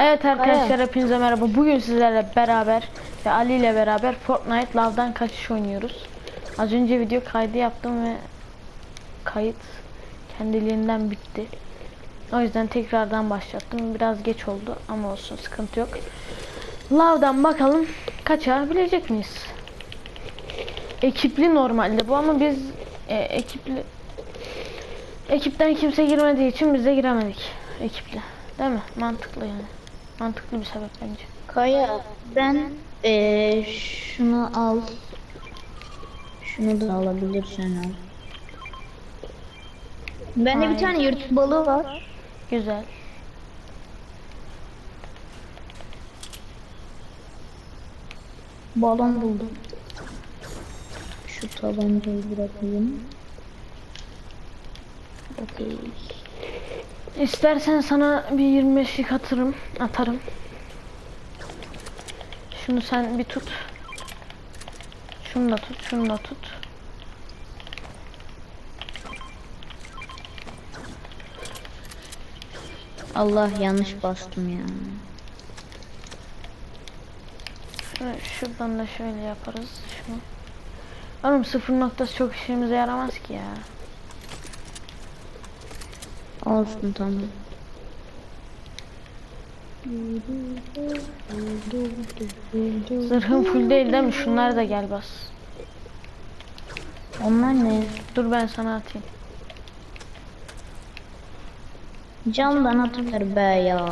Evet arkadaşlar hepinize merhaba. Bugün sizlerle beraber ve Ali ile beraber Fortnite Lav'dan kaçış oynuyoruz. Az önce video kaydı yaptım ve kayıt kendiliğinden bitti. O yüzden tekrardan başlattım. Biraz geç oldu ama olsun sıkıntı yok. Lav'dan bakalım kaçabilecek miyiz? Ekipli normalde bu ama biz e, ekipli ekipten kimse girmediği için biz de giremedik ekipli. Değil mi? Mantıklı yani. Mantıklı bir sebep bence. Kaya ben eee şunu al. Şunu da alabilirsen al. Bende bir tane yırtık balığı var. Güzel. Balon buldum. Şu tabancayı bırakayım. Okey. İstersen sana bir 25'lik atırım, atarım. Şunu sen bir tut. Şunu da tut, şunu da tut. Allah yanlış bastım ya. Şöyle, şuradan da şöyle yaparız şunu. Oğlum sıfır noktası çok işimize yaramaz ki ya. Olsun tamam. Zırhın full değil değil mi? Şunlar da gel bas. Onlar ne? Dur ben sana atayım. Camdan atılır be ya.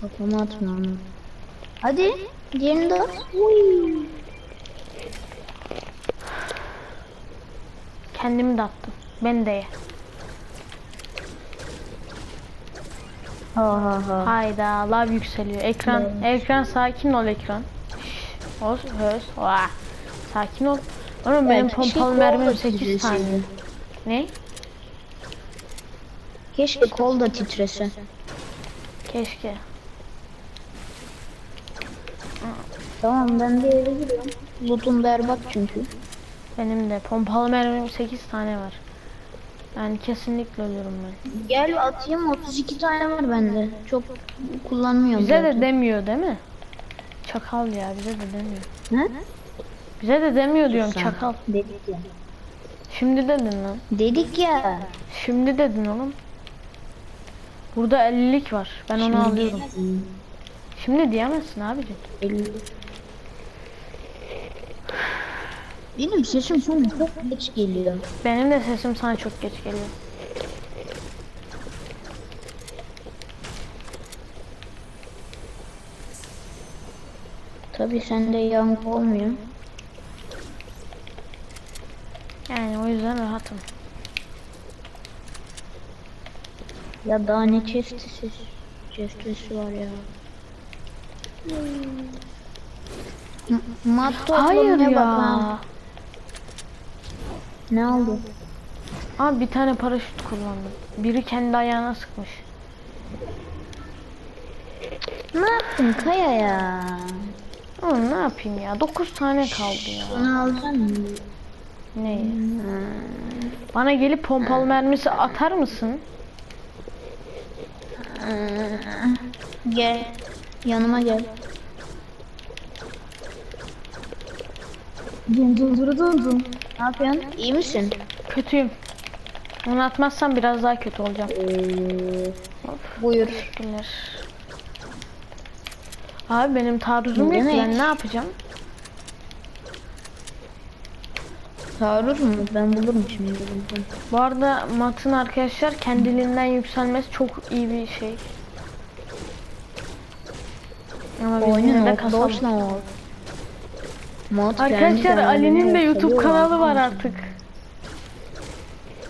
Kafama atma onu. Hadi. Diğerini de at. Uy. Kendimi de attım. Ben de ye. Ha ha ha. Hayda lav yükseliyor. Ekran ekran sakin ol ekran. Hoz höz. Vah. Sakin ol. Oğlum benim keşke pompalı mermim da 8 titresin. saniye. Ne? Keşke kol da titrese. Keşke. Tamam ben de eve giriyorum. Loot'um berbat çünkü. Benim de pompalı mermim 8 tane var. Yani kesinlikle ölürüm ben. Gel atayım 32 tane var bende. Çok kullanmıyorum Bize de zaten. demiyor değil mi? Çakal ya bize de demiyor. Ne? Bize de demiyor diyorum Sen. çakal. Dedik ya. Şimdi dedin lan. Dedik ya. Şimdi dedin oğlum. Burada 50'lik var. Ben onu alıyorum. Şimdi diyemezsin abicim. Elli. Benim sesim sana çok geç geliyor. Benim de sesim sana çok geç geliyor. Tabii sende yankı olmuyor. Yani o yüzden rahatım. Ya daha ne chestesi chestesi var ya. M- Mat Hayır bak ya. lan. Ne oldu? Abi bir tane paraşüt kullandım. Biri kendi ayağına sıkmış. Ne yaptın Kaya ya? Oğlum ne yapayım ya? 9 tane kaldı ya. Bunu alacaksın mı? Ne? Bana gelip pompalı mermisi atar mısın? Gel. Yanıma gel. Dum dum dum dum dum. Ne yapıyorsun? İyi misin? Kötüyüm. Onu atmazsam biraz daha kötü olacağım. Buyur. Teşekkürler. Abi benim taarruzum yok ben ne yapacağım? Taarruz mu? Ben bulurum şimdi. Bu arada matın arkadaşlar kendiliğinden yükselmesi çok iyi bir şey. Ama biz Oyunun yine de kasalım. Mod Arkadaşlar Ali'nin de YouTube kanalı var artık.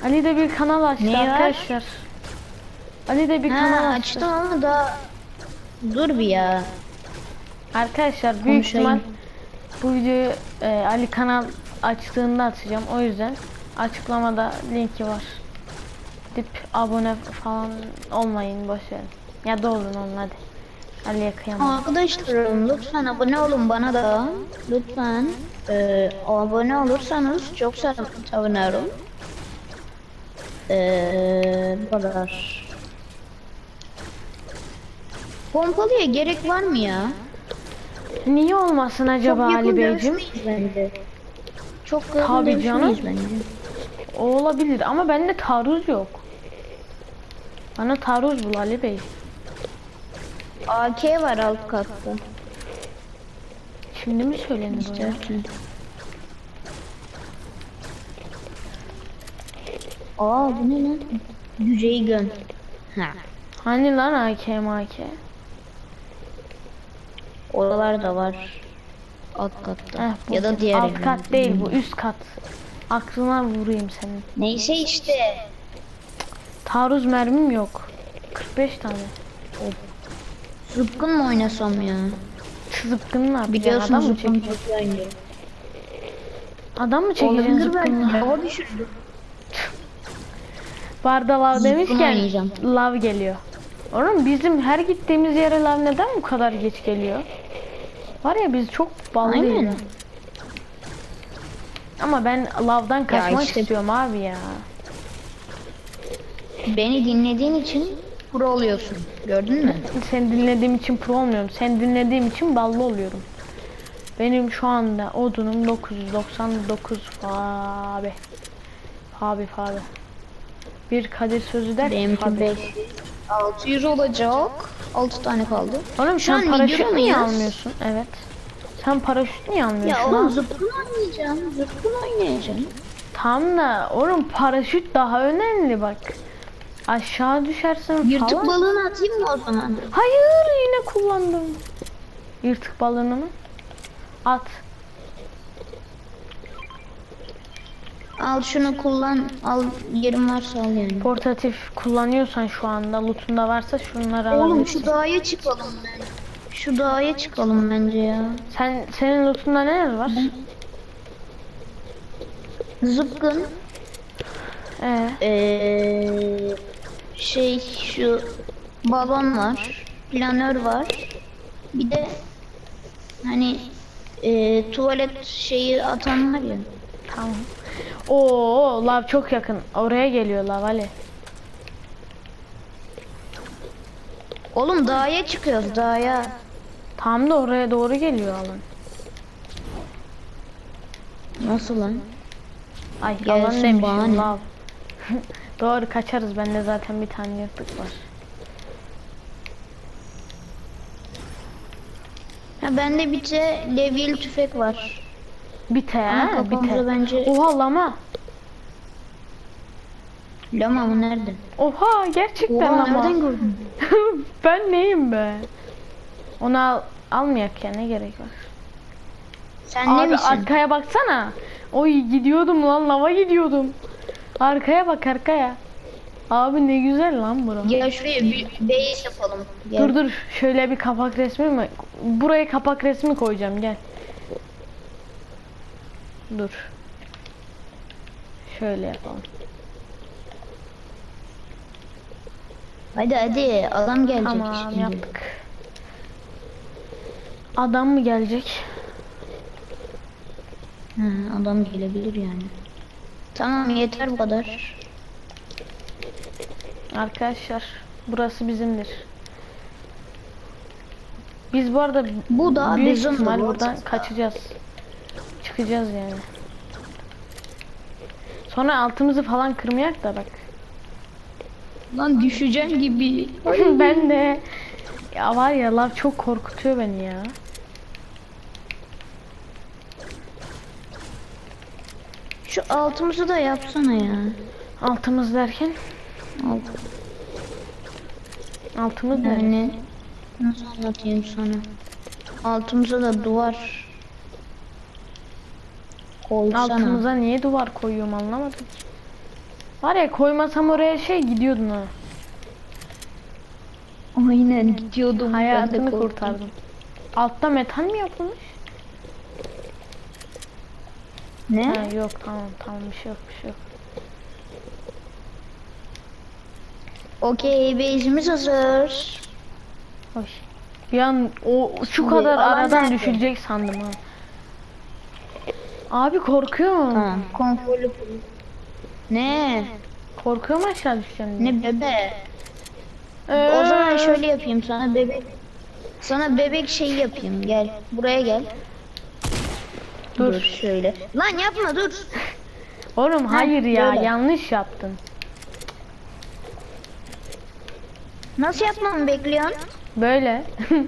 Ali de bir kanal açtı Ne var? arkadaşlar. Ali de bir kanal Ha, açtı. açtım ama da dur bir ya. Arkadaşlar büyük Konuşayım. ihtimal bu videoyu e, Ali kanal açtığında atacağım. O yüzden açıklamada linki var. Dip abone falan olmayın boşverin. Ya da olun olun hadi. Ali'ye kıyamam. Arkadaşlarım lütfen abone olun bana da. Lütfen Ee, abone olursanız çok sevinirim. Ee, bu kadar. Pompalıya gerek var mı ya? Niye olmasın acaba Çok Ali Beyciğim? bence. Çok yakın Tabii dövüşmeyiz canım. bence. O olabilir ama bende taarruz yok. Bana taarruz bul Ali Bey. AK var alt katta. Şimdi mi söylenir o. Aa bu ne lan? Yüceyi gön. Ha. Hani lan AK MAK? Oralar var. Alt katta. Eh, ya da diğer Alt kat değil bu üst kat. Aklına vurayım senin. Neyse işte. Taarruz mermim yok. 45 tane. Zıpkın mı oynasam ya? Zıpkını ne yapacaksın? Biliyorsun Adam mı zıpkın çekeceksin? çok iyi oynuyor. Adam mı çekeceksin Olabilir zıpkınla? Hava düşürdü. Barda lav Zıpkın demişken oynayacağım. lav geliyor. Oğlum bizim her gittiğimiz yere lav neden bu kadar geç geliyor? Var ya biz çok ballıyız. Aynen. Ama ben lavdan kaçmak işte- istiyorum abi ya. Beni dinlediğin için pro oluyorsun. Gördün mü? Seni dinlediğim için pro olmuyorum. Seni dinlediğim için ballı oluyorum. Benim şu anda odunum 999 abi. Abi abi. Bir Kadir sözü der ki Benimki Fabi. 5. 600 olacak. 6 tane kaldı. Oğlum Şu an paraşüt mıyız? almıyorsun? Evet. Sen paraşüt niye almıyorsun? Ya oğlum zıpkın oynayacağım. Zıpkın oynayacağım. Tamam da oğlum paraşüt daha önemli bak. Aşağı düşersin Yırtık falan. balığını atayım mı o zaman? Hayır yine kullandım. Yırtık balığını mı? At. Al şunu kullan. Al yerim varsa al yani. Portatif kullanıyorsan şu anda lootunda varsa şunları Oğlum alabilirsin. şu dağa çıkalım ben. Şu dağa çıkalım bence ya. Sen senin lootunda neler var? Zıpkın. Ee, Ee, şey şu balon var. Planör var. Bir de hani ee, tuvalet şeyi atan var ya. tamam. Oo lav çok yakın. Oraya geliyor lav Ali. Oğlum dağa çıkıyoruz dağa. Tam da oraya doğru geliyor alan. Nasıl lan? Ay Gelsin alan demişim lav. Doğru kaçarız. Bende zaten bir tane yırtık var. Ha bende bir de levyeli tüfek var. Bite Ama ha bite. bence Oha lama. lama mı nerede? Oha gerçekten Oha lama. nereden gördün? ben neyim be? Onu al, almayak ya ne gerek var? Sen ne Abi misin? arkaya baksana. Oy gidiyordum lan lava gidiyordum. Arkaya bak arkaya. Abi ne güzel lan bura. Gel şuraya bir base yapalım. Gel. Dur dur şöyle bir kapak resmi mi? Buraya kapak resmi koyacağım gel. Dur. Şöyle yapalım. Hadi hadi adam gelecek Tamam şimdi. yaptık. Adam mı gelecek? Ha, adam gelebilir yani. Tamam yeter bu kadar. Arkadaşlar burası bizimdir. Biz bu arada Bu da büyük bizim ihtimal bu buradan kaçacağız. Çıkacağız yani. Sonra altımızı falan kırmayak da bak. Lan düşeceğim gibi. ben de ya var ya lav çok korkutuyor beni ya. Şu altımızı da yapsana ya. Altımız derken Alt. altımız? Yani nasıl anlatayım sana? Altımıza da duvar koysana. Altımıza niye duvar koyuyorum anlamadım. Var ya koymasam oraya şey gidiyordun ha. Aynen gidiyordum. Hayatını kurtardım. Altta metal mi yapılmış? Ne? Ha, yok tamam tamam bir şey yok bir şey yok. Okey base'imiz hazır. Hoş. Bir an o şu kadar alan aradan nerede? düşülecek sandım ha. Abi korkuyorum. Tamam. Konforlu. Ne? Korkuyorum aşağı düşeceğim diye. Ne bebe? Ee, O zaman şöyle yapayım sana bebek Sana bebek şey yapayım gel. Buraya gel. Dur. Dur şöyle. Lan yapma dur. Oğlum hayır ya böyle. yanlış yaptın. Nasıl yapmamı bekliyorsun? Böyle.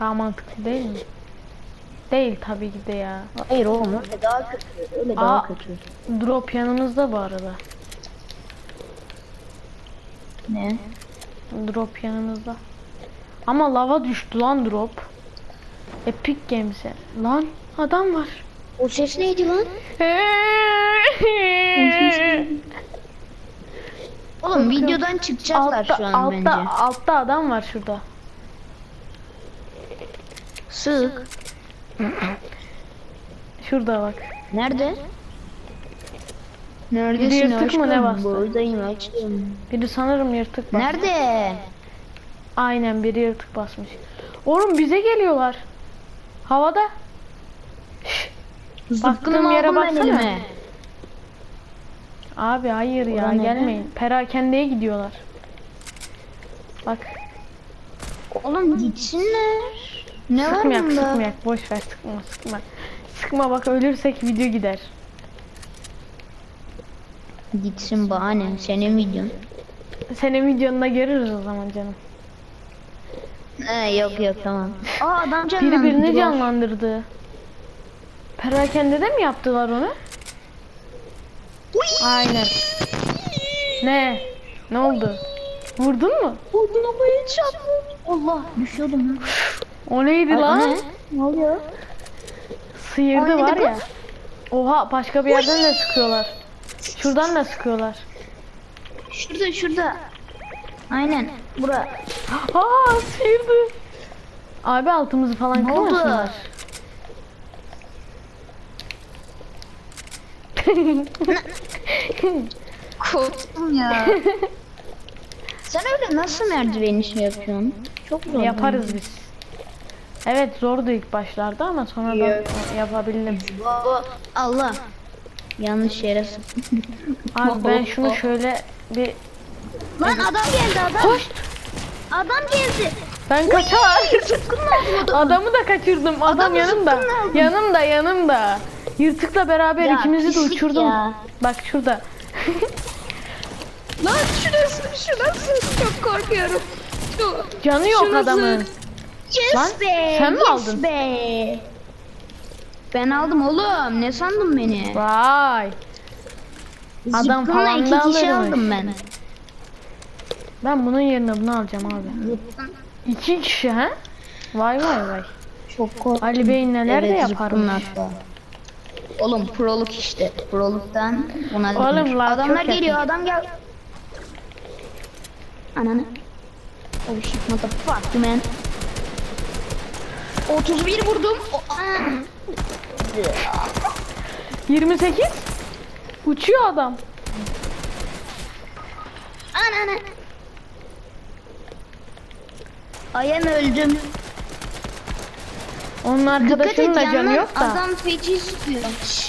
Daha mantıklı değil mi? Değil tabii ki de ya. Hayır oğlum öyle daha kötü. Öyle daha Aa. kötü. Drop yanımızda bu arada. Ne? Drop yanımızda. Ama lava düştü lan drop. Epic Games'e. Lan adam var. O ses neydi lan? Oğlum videodan çıkacaklar altta, şu an altta, bence. altta adam var şurada. Sık. Şurada bak. Nerede? Biri Neredesin yırtık mı, ne bastı? Buradayım aşkım. Biri sanırım yırtık bas. Nerede? Aynen biri yırtık basmış. Oğlum bize geliyorlar. Havada. Baktığım yere baksana. Abi hayır ya neden? gelmeyin. Perakendeye gidiyorlar. Bak Oğlum gitsinler. Ne var sıkmayak bunda? sıkmayak boş ver sıkma sıkma. Sıkma bak ölürsek video gider. Gitsin bahane. Senin videon. Senin videonda görürüz o zaman canım. He yok yok tamam. Aa adam Biri canlandı. birini canlandırdı. Perakende de mi yaptılar onu? Aynen. Ne? Ne oldu? Vurdun mu? O arabayı çarptı. Allah düşüyordum lan. O neydi Ay, lan? ne? Ne oluyor? Sıyırdı var bu? ya. Oha başka bir yerden de sıkıyorlar. Şuradan da sıkıyorlar. Şurada şurada. Aynen. Bura. Aa sıyırdı. Abi altımızı falan Ne oldu? kırmasınlar. Korktum ya. Sen öyle nasıl merdiveni şey yapıyorsun? Çok zor. Yaparız biz. Evet zordu ilk başlarda ama sonradan yapabildim. Baba Allah. Yanlış yere sıktım. Abi ben şunu şöyle bir Lan adam geldi adam. Koş. Adam geldi. Ben kaçar. Adamı. Adamı da kaçırdım. Adam Adamı yanımda. aldım. Yanımda yanımda. Yırtıkla beraber Ya, ikimizi de uçurdum. ya. Bak şurada. Lan şurası şurası çok korkuyorum. Şu. Canı yok Şurası. adamın. Yes Lan, be. sen mi yes aldın? Be. Ben aldım oğlum. Ne sandın beni? Vay. Adam Zıkkımla falan da kişi alırmış. aldım ben. Ben bunun yerine bunu alacağım abi. İki kişi ha? Vay vay vay. Çok korktum. Ali Bey neler de Evet, yaparmış. zıkkımla hatta. Oğlum proluk işte. Proluktan buna Oğlum lan, Adamlar geliyor yakın. adam gel. Ananı. Oh shit what the fuck man. 31 vurdum. O, aa. 28. Uçuyor adam. Ananı. Ayem öldüm. Onun arkadaşının da canı yok da. adam feci sıkıyor.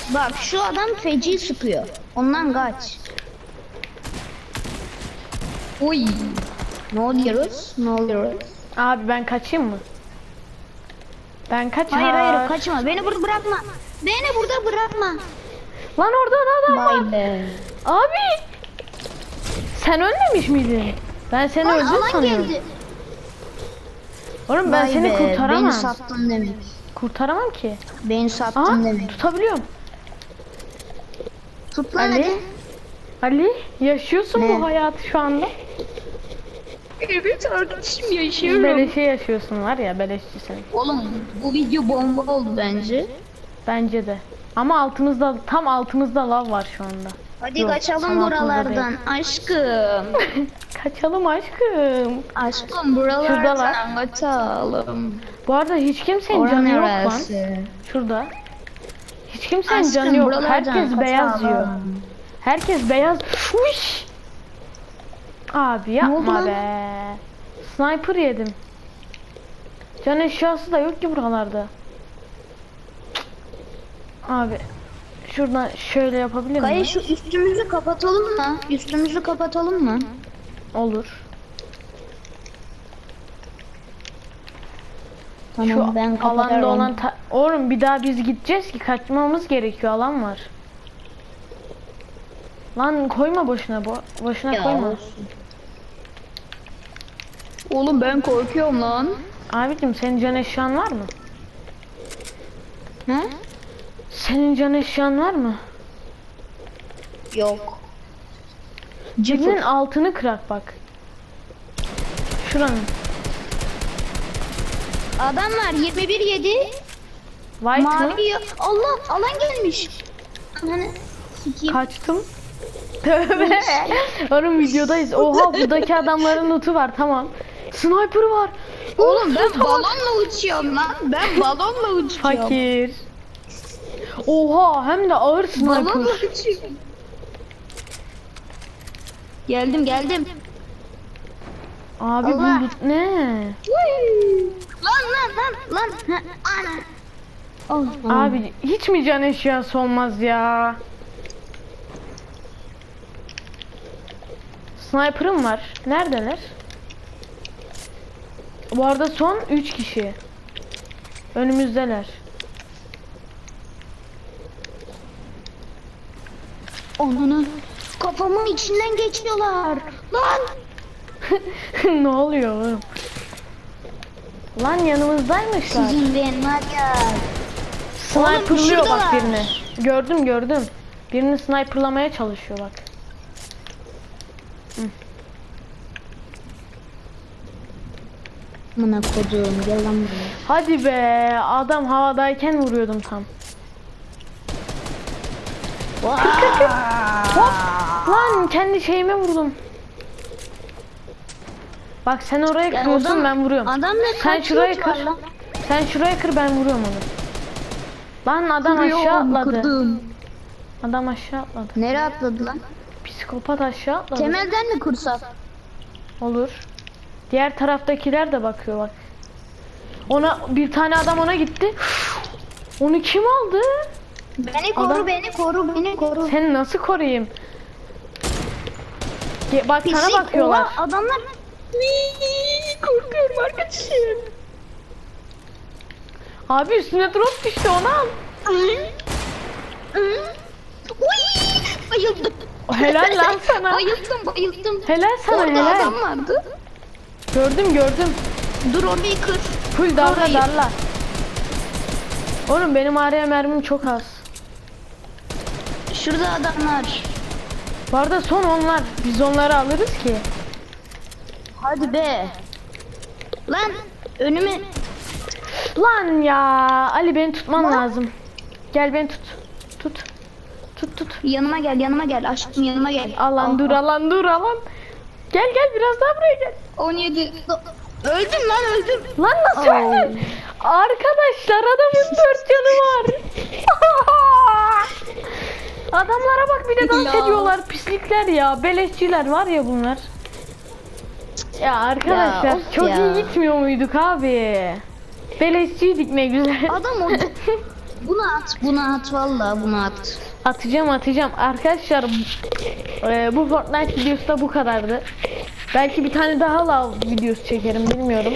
Bak şu adam feci sıkıyor. Ondan kaç. Uy. Ne oluyoruz? Ne oluyoruz? Abi ben kaçayım mı? Ben kaçar. Hayır hayır kaçma. Beni burada bırakma. Beni burada bırakma. Lan orada da adam var. Abi. Sen ölmemiş miydin? Ben seni öldüm alan sanıyorum. geldi. Oğlum ben Vay seni be, kurtaramam. Beni sattın demek. Kurtaramam ki. Beni sattın Aa demek. tutabiliyorum. Tut lan Ali. hadi. Ali yaşıyorsun Ne? bu hayatı şu anda. Evet arkadaşım Beleşe yaşıyorsun var ya beleşçisin. Oğlum bu video bomba oldu bence. Bence de. Ama altımızda tam altımızda lav var şu anda. Hadi Yok, kaçalım buralardan aşkım. Kaçalım aşkım. Aşkım buralardan Şuradalar. kaçalım. Bu arada hiç kimsenin Oran canı yok lan. neresi? Şurada. Hiç kimsenin Aşkım, canı yok. buralardan Herkes beyaz kaçalım. yiyor. Herkes beyaz. Uş! Abi yapma lan? be. Sniper yedim. Can eşyası da yok ki buralarda. Cık. Abi şuradan şöyle yapabilir Kaya miyim? şu üstümüzü kapatalım mı? Üstümüzü kapatalım mı? Olur. Tamam Şu ben kapatarım. alanda olan ta- oğlum bir daha biz gideceğiz ki kaçmamız gerekiyor alan var. Lan koyma boşuna bo boşuna Ya koyma. olsun. Oğlum ben korkuyorum lan. Abicim senin can eşyan var mı? He? Senin can eşyan var mı? Yok. Birinin altını kırak bak. Şuranın. Adamlar 21 yedi. White mı? Mavi. Allah alan gelmiş. Hani sikeyim. Kaçtım. Tövbe. Oğlum videodayız. Oha buradaki adamların notu var tamam. Sniper var. Oğlum ben balonla uçuyorum lan. Ben balonla uçuyorum. Fakir. Oha hem de ağır sniper. Geldim geldim. Abi Allah. bu ne? Lan lan lan lan. Ana. Abi hiç mi can eşyası olmaz ya? Sniper'ım var. Neredeler? Bu arada son 3 kişi. Önümüzdeler. Onunu kafamın içinden geçiyorlar. Lan. ne oluyor oğlum? Lan yanımızdaymışlar. Sizin ben var ya. Sniperlıyor bak birini. Gördüm gördüm. Birini sniperlamaya çalışıyor bak. Mına koduğum gel lan buraya. Hadi be adam havadayken vuruyordum tam. Hop! Lan kendi şeyime vurdum. Bak sen oraya Ya kırıyorsun adam- ben vuruyorum. Adamda Sen kaç şurayı loot var kır. lan? Sen şuraya kır ben vuruyorum onu. Lan adam aşağı Kırıyorum, atladı. kırdım. Adam aşağı atladı. Nereye atladı lan? Psikopat aşağı atladı. Temelden mi kursak? Olur. Diğer taraftakiler de bakıyor bak. Ona bir tane adam ona gitti. Onu kim aldı? Beni koru, Adam- beni koru, beni koru. Seni nasıl koruyayım? Ge- bak sana Pislik, bakıyorlar. oha, adamlar... Iiii, Korkuyorum arkadaşım. Abi üstüne drop düştü. Uy, Bayıldım. Helal lan sana. Bayıldım, bayıldım. Helal sana Orada helal. adam vardı. Gördüm gördüm. Dur orayı kır. Full darla Orayı- darla. Oğlum benim araya mermim çok az. Şurada adamlar. Bu arada son onlar. Biz onları alırız ki. Hadi be. Lan önüme Lan ya Ali beni tutman Lan. lazım. Gel beni tut. Tut. Tut tut. yanıma gel, yanıma gel. Aşkım yanıma gel. Alan dur alan dur alan. Gel gel biraz daha buraya gel. 17. Öldüm lan öldüm. Lan nasıl Oo. öldün? Arkadaşlar adamın dört canı var. Adamlara bak bir de dans Ya. ediyorlar pislikler ya. Beleşçiler var ya bunlar. Ya arkadaşlar Ya, of çok ya. iyi gitmiyor muyduk abi? Beleşçiydik ne güzel. Adam oldu. Bunu at, bunu at vallahi bunu at. Atacağım atacağım. Arkadaşlar e, bu Fortnite videosu da bu kadardı. Belki bir tane daha lav videosu çekerim bilmiyorum.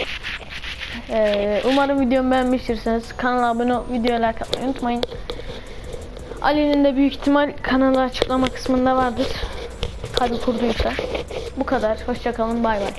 E, umarım videomu beğenmiştirsiniz. Kanala abone ol, videoya like atmayı unutmayın. Ali'nin de büyük ihtimal kanalı açıklama kısmında vardır. Tabi kurduysa. Bu kadar. Hoşçakalın. Bay bay.